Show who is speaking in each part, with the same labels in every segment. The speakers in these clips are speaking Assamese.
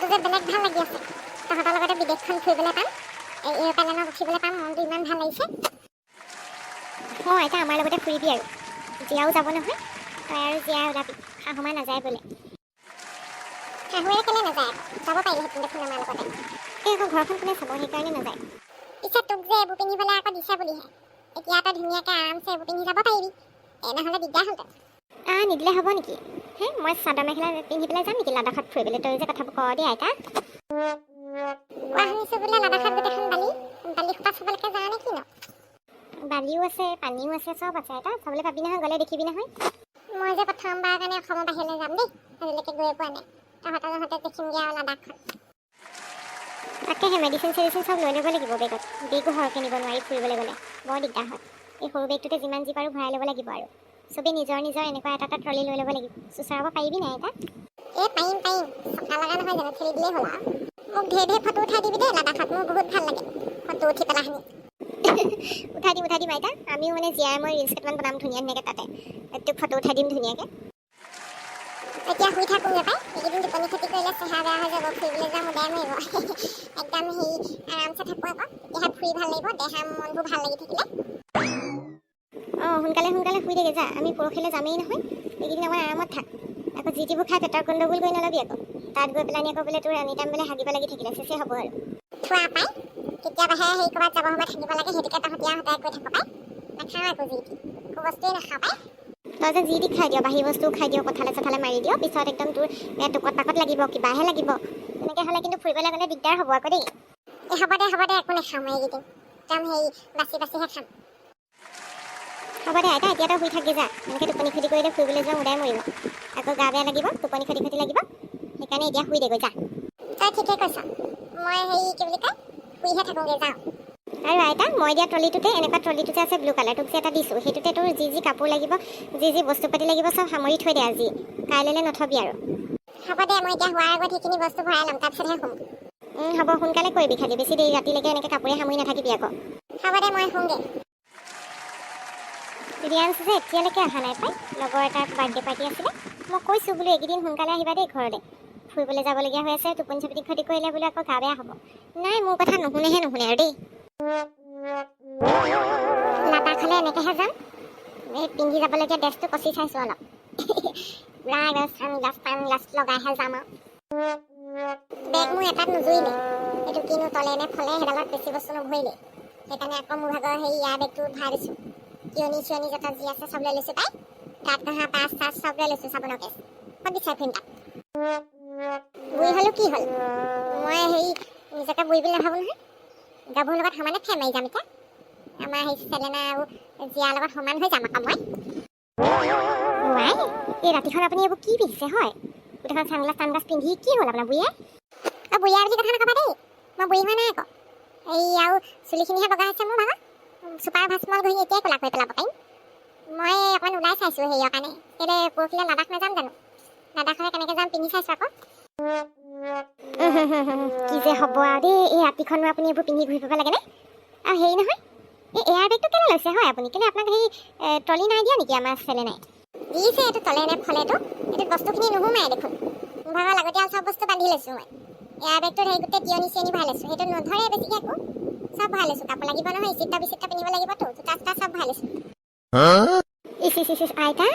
Speaker 1: মনটো যে বেলেগ ভাল লাগি আছে। তহঁতৰ লগতে বিদেশখন ফুৰিবলৈ পাম। এই এৰোপ্লেনত উঠিবলৈ পাম মনটো ইমান ভাল লাগিছে। অঁ আইতা আমাৰ লগতে ফুৰিবি আৰু। জীয়াও যাব নহয়। তই আৰু জীয়া ওলাবি। শাহুমা নাযায় বোলে। শাহুৱে কেলৈ নাযায়? যাব পাৰিলেহেঁতেন দেখোন আমাৰ লগতে। এই আকৌ ঘৰখন কোনে চাব? সেইকাৰণে নাযায়। পিছে তোক যে এইবোৰ পিন্ধিবলৈ আকৌ দিছে বুলিহে। এতিয়া তই ধুনীয়াকৈ আৰামছে এইবোৰ পিন্ধি যাব পাৰিবি। এই নহ'লে দিগদাৰ হ'লহেঁতেন। আ নিদিলে হ'ব নেকি? হে মই চাদৰ মেখেলা পিন্ধি পেলাই যাম নেকি? লাডাখত ফুৰিবলৈ। তই যে কথাবোৰ কওঁ দেই আইতা। বোলে লাডাখত বালিও আছে পানীও আছে চব আছে আইতা। চাবলৈ পাবি নহয় গ'লে দেখিবি নহয়। মই যে প্ৰথমবাৰৰ কাৰণে অসমৰ বাহিৰলৈ যাম দেই আজিলৈকে গৈ পোৱা নাই। তহঁতৰ তহঁতে দেখিমগৈ আৰু লাডাখখন। তাকেহে মেডিচিন চেডিচিন চব লৈ ল'ব লাগিব বেগত। বেগো সৰহকৈ নিব নোৱাৰি ফুৰিবলৈ গ'লে। বৰ দিগদাৰ হয়। এই সৰু বেগটোতে যিমান যি পাৰোঁ ভৰাই ল'ব লাগিব আৰু। চবেই নিজৰ নিজৰ এনেকুৱা এটা এটা ট্ৰলি লৈ ল'ব লাগিব। চুচৰাব পাৰিবি নাই এটা? এই পাৰিম পাৰিম। চফা লগা নহয় জানো? ঠেলি দিলেই হ'ল আৰু। মোক ঢেৰ ঢেৰ ফটো উঠাই দিবি দেই লাডাখত। মোৰ বহুত ভাল লাগে। ফটো উঠি পেলাখিনি উঠাই দিম উঠাই দিম আইতা। আমিও মানে জীয়াই মই ৰিলচ কেইটামান বনাম ধুনীয়া ধুনীয়াকৈ তাতে। তোক ফটো উঠাই দিম ধুনীয়াকৈ। এতিয়া শুই থাকোঁ নাপায় এইকেইদিন টোপনি ক্ষতি কৰিলে চেহেৰা বেয়া হৈ যাব। ফুৰিবলৈ যাম উদাই মাৰিব। একদম হেৰি আৰামছে থাকোঁ আকৌ। তেতিয়াহে ফুৰি ভাল লাগিব দেহা মনবোৰ ভাল লাগি থাকিলে। অঁ সোনকালে সোনকালে শুই থাকে যা। আমি পৰহিলৈ যামেই নহয়। এইকেইদিন আমাৰ আৰামত থাক। আকৌ যি টিবোৰ খাই পেটৰ গণ্ডগোল কৰি নল'বি আকৌ। তাত গৈ পেলাই আকৌ বোলে তোৰ এনি টাইম বোলে হাগিব লাগি থাকিলে। চেচে হ'ব আৰু। থোৱা পাই। কেতিয়াবাহে হেৰি ক'ৰবাত যাব সময়ত থাকিব লাগে। সেইটোকে তহঁতি আৰু সদায় কৈ থাকো পাই। নাখাওঁ আকৌ যি টি। একো বস্তুৱেই নাখাওঁ পাই। তই যে যি টি খাই দিয় বাহিৰ বস্তুও খাই দিয় কঁঠালে চঠালে মাৰি দিয় পিছত একদম তোৰ এ টোকত পাকত লাগিব কিবাহে লাগিব। তেনেকৈ হ'লে কিন্তু ফুৰিবলৈ গ'লে দিগদাৰ হ'ব আকৌ দেই। এই হ'ব দে হ'ব দে একো নাখাওঁ মই এইকেইদিন। একদম হেৰি বাচি বাচিহে খাম। হ'ব দে আইতা এতিয়া তই শুই থাকি যা। এনেকৈ টোপনি ক্ষতি কৰিলে ফুৰিবলৈ যোৱা উদাই মৰিব। আকৌ গা বেয়া লাগিব টোপনি ক্ষতি ক্ষতি লাগিব। সেইকাৰণে এতিয়া শুই দেগৈ যা। তই ঠিকে কৈছ। মই হেৰি কি বুলি কয় শুইহে থাকোঁগৈ যাওঁ। আৰু আইতা মই দিয়া ট্ৰলিটোতে এনেকুৱা ট্ৰলিটো যে আছে ব্লু কালাৰ তোক যে এটা দিছোঁ সেইটোতে তোৰ যি যি কাপোৰ লাগিব যি যি বস্তু পাতি লাগিব চব সামৰি থৈ দে আজি। কাইলৈ নথবি আৰু। হ'ব দে মই এতিয়া হোৱাৰ আগত সেইখিনি বস্তু ভৰাই ল'ম তাৰপিছতহে শুম। হ'ব সোনকালে কৰিবি খালি বেছি দেৰি ৰাতিলৈকে এনেকৈ কাপোৰে সামৰি নাথাকিবি আকৌ। হ'ব দে মই শুমগৈ। ৰিয়াঞ্চ যে এতিয়ালৈকে অহা নাই পাই। লগৰ এটাৰ বাৰ্থডে পাৰ্টি আছিলে। মই কৈছোঁ বোলো এইকেইদিন সোনকালে আহিবা দেই ঘৰলৈ। ফুৰিবলৈ যাবলগীয়া হৈ আছে টোপনি চপনি ক্ষতি কৰিলে বোলে আকৌ গা বেয়া হ'ব। নাই মোৰ কথা নুশুনেহে নুশুনে আৰু দেই। লাডাখলৈ এনেকৈহে যাম। এই পিন্ধি যাবলগীয়া ড্ৰেছটো কচি চাইছোঁ অলপ। পুৰা একদম চানগ্লাছ টানগ্লাছ লগাইহে যাম আৰু। বেগ মোৰ এটাত নুজুৰিলে। এইটো কিনো তলে নে নভৰিলে। সেইকাৰণে আকৌ মোৰ ভাগৰ সেই ইয়াৰ বেগটো দিছোঁ। কিয়নি চিয়নি জেতা যি আছে চব লৈ লৈছোঁ পাই দাঁত ঘঁহা পাঁচ চাচ চব লৈ লৈছোঁ চাবোনৰ কেছ ক'ত বিচাৰি ফুৰিম তাত বুঢ়ী হ'লো কি হ'ল মই হেৰি নিজকে বুঢ়ী বুলি নাভাবোঁ নহয় গাভৰুৰ লগত সমানে ফেৰ মাৰি যাম এতিয়া আমাৰ সেই চেলেনা আৰু জীয়াৰ লগত সমান হৈ যাম আকৌ মই এই ৰাতিখন আপুনি এইবোৰ কি পিন্ধিছে হয় গোটেইখন চানগ্লাছ চানগ্লাছ পিন্ধি কি হ'ল আপোনাৰ বুঢ়ীয়ে অঁ বুঢ়ীয়া বুলি কথা নক'বা দেই মই বুঢ়ী হোৱা নাই আকৌ এই আৰু চুলিখিনিহে বগা হৈছে মোৰ ভাগৰ চুপাৰ ভাচমল ঘঁহি এতিয়াই ক'লা কৰি পেলাব পাৰিম। মই অকণমান ওলাই চাইছোঁ হেৰিয়ৰ কাৰণে। কেলৈ পৰহিলৈ লাডাখ নাযাম জানো? লাডাখলৈ কেনেকৈ যাম পিন্ধি চাইছোঁ আকৌ। কি যে হ'ব আৰু দেই এই ৰাতিখনো আপুনি এইবোৰ পিন্ধি ঘূৰি ফুৰিব লাগেনে? আৰু হেৰি নহয় এই এয়াৰ বেগটো কেলৈ লৈছে হয় আপুনি? কেলৈ আপোনাক সেই ট্ৰলি নাই দিয়া নেকি আমাৰ চেলে নাই? দিছে এইটো তলে নে ফলেটো? এইটোত বস্তুখিনি নোসোমাই দেখোন। মোৰ ভাগৰ লাগতিয়াল চব বস্তু বান্ধি লৈছোঁ মই। এয়াৰ বেগটোত সেই গোটেই তিয়নি চিয়নি ভৰাই লৈছোঁ। সেইটো নধৰে বেছিকৈ একো। চব ভৰাই লৈছোঁ কাপোৰ লাগিব নহয় চিতা বিচিতা পিন্ধিব লাগিবতো জোতা চোতা চব ভৰাই লৈছোঁ ইচ ইচ ইচ আইতা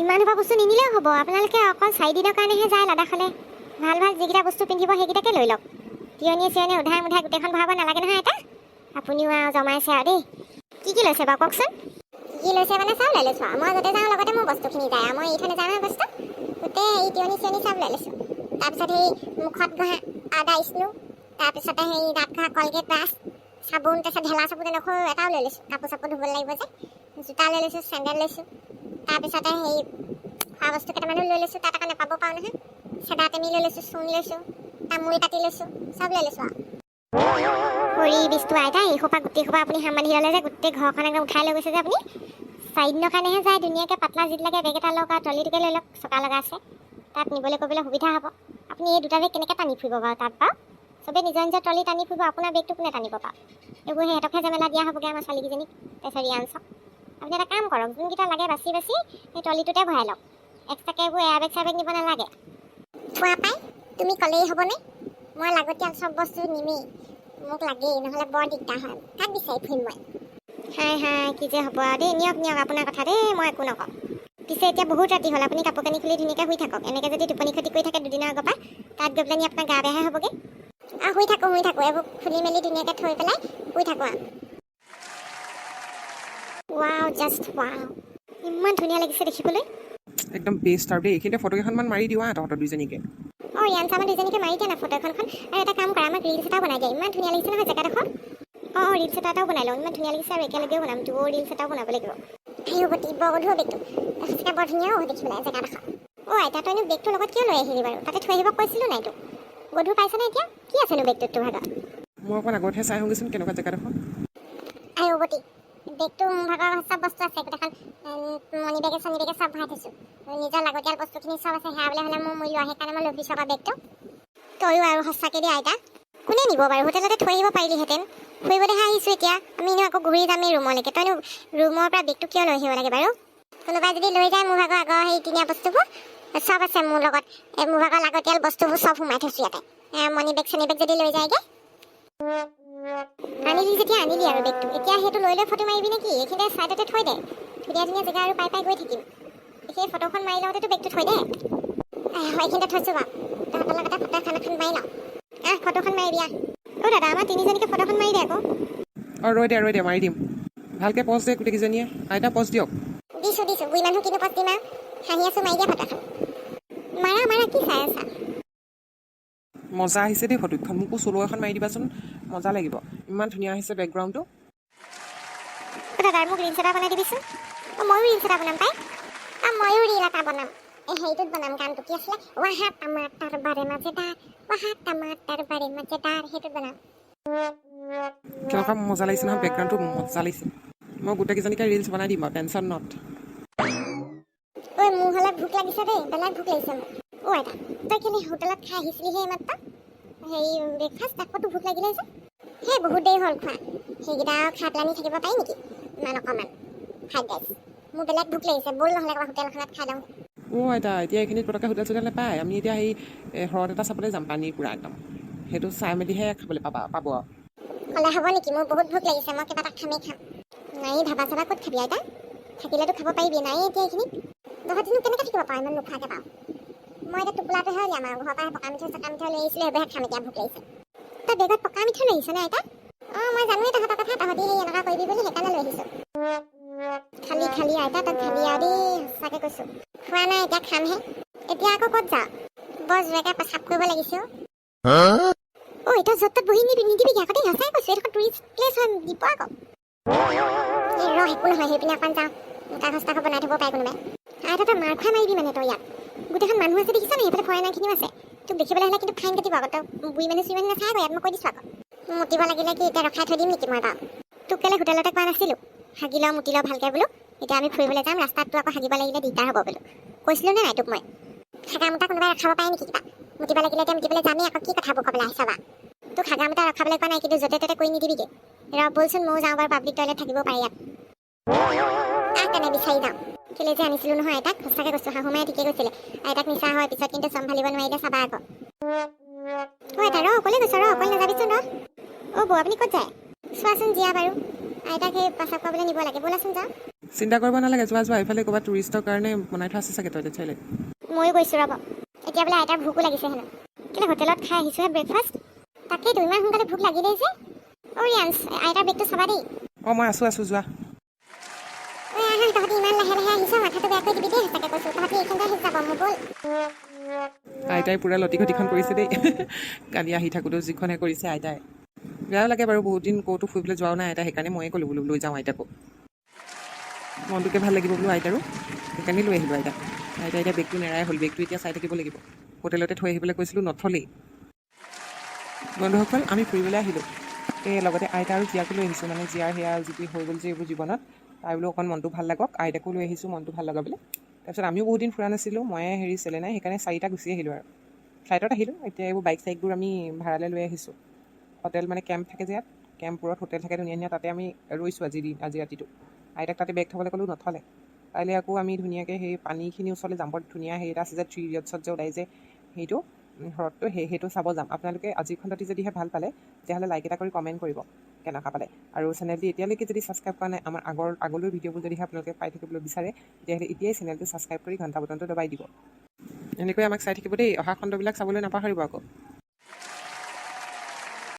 Speaker 1: ইমান সোপা বস্তু নিনিলেও হ'ব। আপোনালোকে অকল চাৰিদিনৰ কাৰণেহে যায় লাডাখলৈ। ভাল ভাল যিকেইটা বস্তু পিন্ধিব সেইকেইটাকে লৈ লওক। তিয়নিয়ে চিয়নিয়ে উধাই মুধাই গোটেইখন ভৰাব নালাগে নহয় আইতা। আপুনিও আৰু জমাইছে আৰু দেই। কি কি লৈছে বাৰু কওকচোন? কি লৈছে মানে চব লৈ লৈছোঁ মই য'তে যাওঁ লগতে মোৰ বস্তুখিনি যায় মই এই থৈ নাযাওঁ নহয় বস্তু। গোটেই এই তিয়নি চিয়নি চব লৈ লৈছোঁ। তাৰপিছত সেই মুখত ঘঁহা আদা স্নো তাৰপিছতে সেই দাঁত ঘঁহা কলগেট ব্ৰাছ। চাবোন তাৰপিছত ঢেলা চাবোন এনেকৈ এটাও লৈ লৈছোঁ। কাপোৰ চাপোৰ ধুব লাগিব যে জোতা লৈ লৈছোঁ চেণ্ডেল লৈছোঁ। তাৰপিছতে সেই খোৱা বস্তু কেইটামানো লৈ লৈছোঁ তাত আকৌ নাপাব পাৰোঁ নহয়। চেদা টেমি লৈ লৈছোঁ চূণ লৈছোঁ তামোল কাটি লৈছোঁ চব লৈ লৈছোঁ আৰু। ভৰি বিষটো আইতা এই সোপা গোটেই সোপা আপুনি সামানি ল'লে যে গোটেই ঘৰখন একদম উঠাই লৈ গৈছে যে আপুনি চাৰিদিনৰ কাৰণেহে যায় ধুনীয়াকৈ পাতলা যিটো লাগে বেগ এটা লওক আৰু ট্ৰলিটোকে লৈ লওক চকা লগা আছে তাত নিবলৈ কৰিবলৈ সুবিধা হ'ব। আপুনি এই দুটা বেগ কেনেকৈ টানি ফুৰিব বাৰু তাত বাৰু? চবেই নিজৰ নিজৰ ট্ৰলি টানি ফুৰিব আপোনাৰ বেগটো কোনে টানিব বাৰু এইবোৰ সিহঁতকহে জেমেলা দিয়া হ'বগৈ আমাৰ ছোৱালীকেইজনীক। তাৰপিছত ৰিয়াঞ্চক আপুনি এটা কাম কৰক যোনকেইটা লাগে বাচি বাচি সেই ট্ৰলিটোতে ভৰাই লওক। এক্সট্ৰাকৈ এইবোৰ এয়াৰ বেগ চেয়াৰ বেগ নিব নালাগে। থোৱা পাই তুমি ক'লেই হ'বনে? মই লাগতিয়াল চব বস্তু নিমেই। মোক লাগেই নহ'লে বৰ দিগদাৰ হয়। কাক বিচাৰি ফুৰিম মই? হাই হাই কি যে হ'ব আৰু দেই। নিয়ক নিয়ক আপোনাৰ কথা দেই মই একো নকওঁ। পিছে এতিয়া বহুত ৰাতি হ'ল আপুনি কাপোৰ কানি খুলি ধুনীয়াকৈ শুই থাকক। এনেকৈ যদি টোপনি ক্ষতি কৰি থাকে দুদিনৰ আগৰ পৰা তাত গৈ পেলাই নি আপোনাৰ গা বেয়াহে হ'বগৈ। শুই থাকোঁ শুই থাকোঁ। এইবোৰ খুলি মেলি ধুনীয়াকৈ থৈ পেলাই শুই থাকোঁ আৰু। ৱাও জাষ্ট ৱাও ইমান ধুনীয়া লাগিছে দেখিবলৈ।
Speaker 2: একদম বেষ্ট আৰু দেই। এইখিনিতে ফটো কেইখনমান মাৰি দিওঁ আৰু তহঁতৰ দুইজনীকে।
Speaker 1: অঁ ৰিয়ান চামা দুজনীকে মাৰি দিয়া না ফটো এখনখন। আৰু এটা কাম কৰা আমাক ৰিলছ এটাও বনাই দিয়া। ইমান ধুনীয়া লাগিছে নহয় জেগাডোখৰ। অঁ অঁ এটা এটাও বনাই লওঁ। ইমান ধুনীয়া লাগিছে আৰু একেলগেও বনাম। দুও ৰিলছ এটাও বনাব লাগিব। আহি হ'ব তি বৰ গধুৰ বেগটো। সঁচাকৈ বৰ ধুনীয়াও হয় দেখিবলৈ জেগাডোখৰ। অঁ আইতা তইনো বেগটোৰ লগত কিয় লৈ আহিলি বাৰু? তাতে থৈ আহিব কৈছিলোঁ নাই তোক। গধুৰ পাইছনে এতিয়া? কি আছেনো বেগটোত তোৰ ভাগত
Speaker 2: মই অকণ আগতহে চাই আহোগৈচোন কেনেকুৱা জেগাডোখৰ।
Speaker 1: আহি হ'ব তি বেগটো মোৰ ভাগৰ চব বস্তু আছে গোটেইখন মণি বেগে চনি বেগে চব ভৰাই থৈছোঁ। নিজৰ লাগতিয়াল বস্তুখিনি চব আছে সেয়া বোলে হ'লে মোৰ মূল্য সেইকাৰণে মই লৈ ফুৰিছোঁ আকৌ বেগটো। তয়ো আৰু সঁচাকৈ দেই আইতা কোনে নিব বাৰু? হোটেলতে থৈ আহিব পাৰিলিহেঁতেন। ফুৰিবলৈহে আহিছোঁ এতিয়া আমি এনেও আকৌ ঘূৰি যামেই ৰুমলৈকে। তইনো ৰুমৰ পৰা বেগটো কিয় লৈ আহিব লাগে বাৰু? কোনোবাই যদি লৈ যায় মোৰ ভাগৰ আগৰ সেই কিনা বস্তুবোৰ চব আছে মোৰ লগত। মোৰ ভাগৰ লাগতিয়াল বস্তুবোৰ চব সোমাই থৈছোঁ ইয়াতে। মণি বেগ চনি বেগ যদি লৈ যায়গৈ। আনিলি যেতিয়া আনিলি আৰু বেগটো এতিয়া সেইটো লৈ লৈ ফটো মাৰিবি নেকি? এইখিনিতে ছাইডতে থৈ দে। ধুনীয়া ধুনীয়া জেগা আৰু পাই পাই গৈ থাকিম। সেই ফটোখন মাৰি লওঁতেতো বেগটো থৈ দে। এইখিনিতে থৈছোঁ বাৰু। তহঁতৰ লগতে ফটো এখন এখন মাৰি লওঁ। আহ ফটোখন মাৰি দিয়া অ' দাদা আমাৰ তিনিজনীকে ফটোখন মাৰি দে আকৌ।
Speaker 2: অঁ ৰৈ দে ৰৈ দে মাৰি দিম। ভালকৈ পজ দে গোটেইকেইজনীয়ে। আইতা পজ দিয়ক।
Speaker 1: দিছোঁ দিছোঁ। বুঢ়ী মানুহ কিনো পাছ দিম আৰু। হাঁহি আছোঁ মাৰি দিয়া ফটোখন। মাৰা মাৰা কি চাই আছা?
Speaker 2: মজা আহিছে দেই ফটোখন মোকো চলো এখন মাৰি দিবাচোন মজা লাগিব। ইমান ধুনীয়া আহিছে বেকগ্ৰাউণ্ডটো
Speaker 1: অ' দাদা মোক ৰিলছ এটা বনাই দিবিচোন। অ' ময়ো ৰিলছ এটা বনাম পাই। অ' ময়ো ৰিল এটা বনাম। এই হেৰিটোত বনাম গানটো কি আছিলে? ৱাহা টমাটাৰ বাৰে মাজেদাৰ ৱাহা টমাটাৰ বাৰে মাজেদাৰ সেইটোত বনাম।
Speaker 2: কেনেকুৱা মজা লাগিছে নহয় বেকগ্ৰাউণ্ডটো মজা লাগিছে। মই গোটেইকেইজনীকে ৰিলচ বনাই দিম বাৰু টেনশ্যন নট
Speaker 1: ঐ মোৰ হ'লে ভোক লাগিছে দেই বেলেগ ভোক লাগিছে মোৰ এটা। তই কেলে হোটেলত খাই আহিছিলিহে এইমাত্ৰ? হেৰি ব্ৰেকফাষ্ট আকৌতো ভোক লাগিলে যে। সেই বহুত দেৰি হ'ল খোৱা। সেইকেইটা খাই পেলাই থাকিব পাৰি নেকি? ইমান অকণমান। ফ্ৰাইড ৰাইচ মোৰ বেলেগ ভোক লাগিছে। ব'ল নহ'লে ক'ৰবাত হোটেলখনত খাই লওঁ।
Speaker 2: অঁ আইতা এতিয়া এইখিনিত পটককৈ হোটেল চোটেল নাপায়। আমি এতিয়া সেই হ্ৰদ এটা চাবলৈ যাম পানীৰ পূৰা একদম। সেইটো চাই মেলিহে খাবলৈ পাবা পাব আৰু।
Speaker 1: হ'লে হ'ব নেকি? মোৰ বহুত ভোক লাগিছে। মই কিবা এটা খামেই খাম। নাই ধাবা চাবা ক'ত খাবি আইতা? থাকিলেতো খাব পাৰিবি। নাই এতিয়া এইখিনিত। তহঁতিনো কেনেকৈ থাকিব পাৰ? ইমান নোখোৱাকৈ পাওঁ। মই এতিয়া টোপোলাটোহে উলিয়াম আৰু ঘৰৰ পৰা পকা মিঠৈ চকা মিঠৈ লৈ আহিছিলোঁ সেইবোৰহে খাম এতিয়া ভোক লাগিছে তই বেগত পকা মিঠৈ লৈ আহিছ নে আইতা? অঁ মই জানোৱেই তহঁতৰ কথা তহঁতি সেই এনেকুৱা কৰিবি বুলি সেইকাৰণে লৈ আহিছোঁ। খালি খালি আইতা তই খালি আৰু দেই সঁচাকৈ কৈছোঁ। খোৱা নাই এতিয়া খামহে। এতিয়া আকৌ ক'ত যাওঁ? বৰ জোৰেকৈ পেচাব কৰিব লাগিছে অ'। ঐ তই য'ত ত'ত বহি আকৌ দেই সঁচাই কৈছোঁ এইডোখৰ টুৰিষ্ট প্লেচ হয় দিব আকৌ। এই ৰ একো নহয় সেইপিনে অকণ যাওঁ। কাগজ তাগজ বনাই থ'ব পাৰে কোনোবাই। আইতা তই মাৰ খুৱাই মাৰিবি মানে তই ইয়াত। গোটেইখন মানুহ আছে দেখিছ নাই সেইফালে ফৰেনাৰখিনিও আছে। তোক দেখিবলৈ হ'লে কিন্তু ফাইন কাটিব আকৌ। তই বুঢ়ী মানুহ চুঢ়ী মানুহ নাচাই আকৌ ইয়াত মই কৈ দিছোঁ আকৌ। মুতিব লাগিলে কি এতিয়া ৰখাই থৈ দিম নেকি মই বাৰু? তোক কেলৈ হোটেলতে কোৱা নাছিলোঁ? হাগি ল মুতি ল ভালকৈ বোলো। এতিয়া আমি ফুৰিবলৈ যাম ৰাস্তাততো আকৌ হাগিব লাগিলে দিগদাৰ হ'ব বোলো। কৈছিলোঁ নে নাই তোক মই? হাগা মুতা কোনোবাই ৰখাব পাৰে নেকি কিবা? মুতিব লাগিলে এতিয়া মুতিবলৈ যামেই আকৌ কি কথাবোৰ ক'বলৈ আহিছ বা? তোক হাগা মুতা ৰখাবলৈ কোৱা নাই কিন্তু য'তে ত'তে কৰি নিদিবিগৈ। ৰ বলচোন ময়ো যাওঁ বাৰু পাব্লিক টয়লেট থাকিব পাৰি ইয়াত। আহ তেনে বিচাৰি যাওঁ কেলে যে আনিছিলোঁ নহয় আইতাক সঁচাকৈ কৈছোঁ শাহু মায়ে ঠিকে কৈছিলে। আইতাক নিচা হয় পিছত কিন্তু চম্ভালিব নোৱাৰিলে চাবা আকৌ। অ' আইতা ৰ অকলে গৈছ ৰ অকলে নাযাবিচোন ৰ। অ' বৌ আপুনি ক'ত যায়? চোৱাচোন জীয়া বাৰু। আইতাক সেই প্ৰস্ৰাৱ কৰিবলৈ নিব লাগে ব'লাচোন যাওঁ।
Speaker 2: চিন্তা কৰিব নালাগে যোৱা যোৱা এইফালে ক'ৰবাত টুৰিষ্টৰ কাৰণে বনাই থোৱা আছে চাগে টয়লেট চয়লেট
Speaker 1: ময়ো গৈছোঁ ৰ'ব। এতিয়া বোলে আইতাৰ ভোকো লাগিছে হেনো। কেলৈ হোটেলত খাই আহিছোঁহে ব্ৰেকফাষ্ট তাকেইতো ইমান সোনকালে ভোক লাগিলেই যে। অ' ৰিয়ান্স আইতাৰ বেগটো চাবা দেই।
Speaker 2: অঁ মই আছোঁ আছোঁ যোৱা।
Speaker 1: আহা তহঁতি ইমান লাহে লাহে আহিছ, মাথাটো বেয়া কৰি দিবি দেই, সঁচাকৈ কৈছোঁ। তহঁতি এইখিনিতে আহি যাব, মোৰ ব'ল।
Speaker 2: আইতাই পূৰা লটি ঘটিখন কৰিছে দেই। কালি আহি থাকোঁতেও যিখনহে কৰিছে আইতাই। বেয়াও লাগে বাৰু, বহুত দিন ক'তো ফুৰিবলৈ যোৱাও নাই আইতা সেইকাৰণে ময়ে ক'লোঁ বোলো, লৈ যাওঁ আইতাকো। মনটোকে ভালো লাগিব বোলো আইতাৰো। সেইকাৰণে লৈ আহিলোঁ আইতাক। আইতা এতিয়া বেগটো নেৰাই হ'ল, বেগটো এতিয়া চাই থাকিব লাগিব। হোটেলতে থৈ আহিবলৈ কৈছিলোঁ, নথলেই। বন্ধুসকল, আমি ফুৰিবলৈ আহিলোঁ। এই লগতে আইতা আৰু জীয়াকো লৈ আহিছোঁ মানে জীয়াৰ সেয়া যিটো হৈ গ'ল যে এইবোৰ জীৱনত তাই বোলো অকণ মনটো ভাল লাগক। আইতাকো লৈ আহিছোঁ মনটো ভাল লগাবলৈ। তাৰপিছত আমিও বহুত দিন ফুৰা নাছিলোঁ ময়ে হেৰি চেলে নাই সেইকাৰণে চাৰিটা গুচি আহিলোঁ আৰু। ফ্লাইটত আহিলোঁ এতিয়া এইবোৰ বাইক চাইকবোৰ আমি ভাড়ালৈ লৈ আহিছোঁ। হোটেল মানে কেম্প থাকে যে ইয়াত কেম্পবোৰত হোটেল থাকে ধুনীয়া ধুনীয়া তাতে আমি ৰৈছোঁ আজি দিন আজি ৰাতিটো। আইতাক তাতে বেগ থ'বলৈ ক'লোঁ নথলে। কাইলৈ আকৌ আমি ধুনীয়াকৈ সেই পানীখিনিৰ ওচৰলৈ যাম বৰ ধুনীয়া হেৰি এটা আছে যে থ্ৰী ইডিয়টছত যে ওলাই যে সেইটো ঘৰততো সেই সেইটো চাব যাম। আপোনালোকে আজিৰ খণ্ডটি যদিহে ভাল পালে তেতিয়াহ'লে লাইক এটা কৰি কমেণ্ট কৰিব। কেনেকুৱা পালে। আৰু চেনেলটি এতিয়ালৈকে যদি ছাবস্ক্ৰাইব কৰা নাই আমাৰ আগৰ আগলৈ ভিডিঅ'বোৰ যদিহে আপোনালোকে পাই থাকিবলৈ বিচাৰে তেতিয়াহ'লে এতিয়াই চেনেলটো ছাবস্ক্ৰাইব কৰি ঘণ্টা বটনটো দবাই দিব। এনেকৈ আমাক চাই থাকিব দেই। অহা খণ্ডবিলাক চাবলৈ নাপাহৰিব আকৌ।